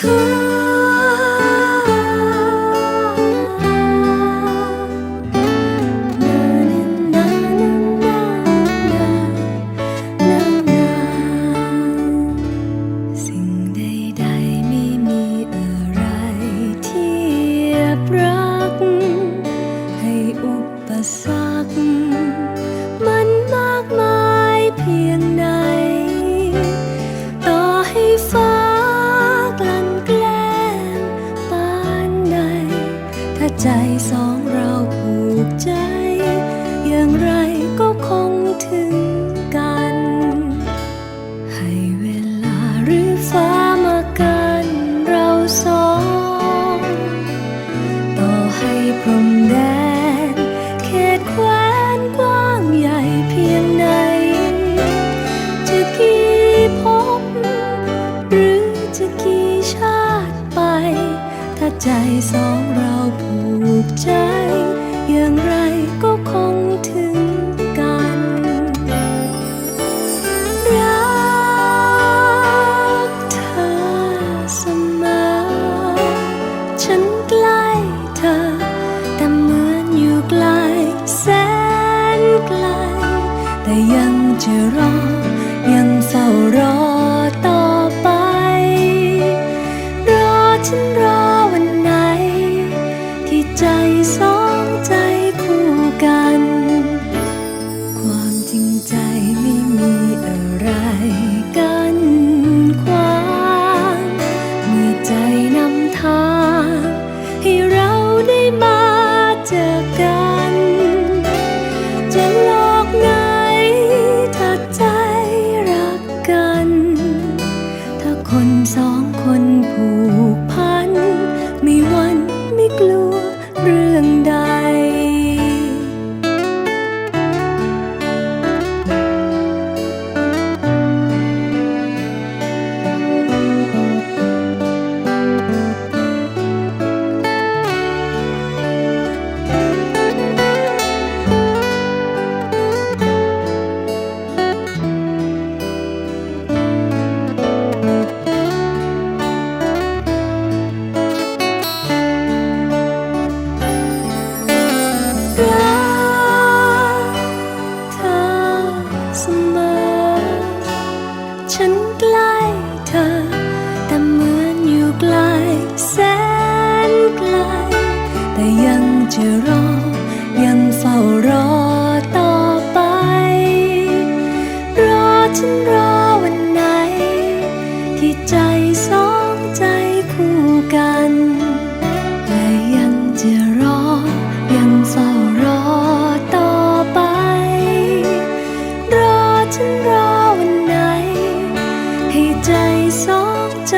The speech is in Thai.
สิ่ ใจสองเราผูกใจ อย่างไรก็คงถึงกัน ให้เวลาหรือฟ้ามากันเราสอง ต่อให้พรมแดน เขตแคว้นกว้างใหญ่เพียงไหน จะกี่ภพหรือจะกี่ชาติไป ถ้าใจสองเราผูกใจ อย่างไรก็คงถึงกัน รักเธอเสมอ ฉันใกล้เธอ แต่เหมือนอยู่ไกลแสนไกล แต่ยังจะรอ ใจไม่มีอะไรกันขวางเมื่อใจนำทางให้เราได้มาเจอกัน จะหลอกไงถ้าใจรักกัน ถ้าคนสองคนผูก ฉันรอวันไหน ที่ใจสองใจคู่กัน และยังจะรอ ยังเฝ้ารอต่อไป รอฉันรอวันไหน ให้ใจสองใจ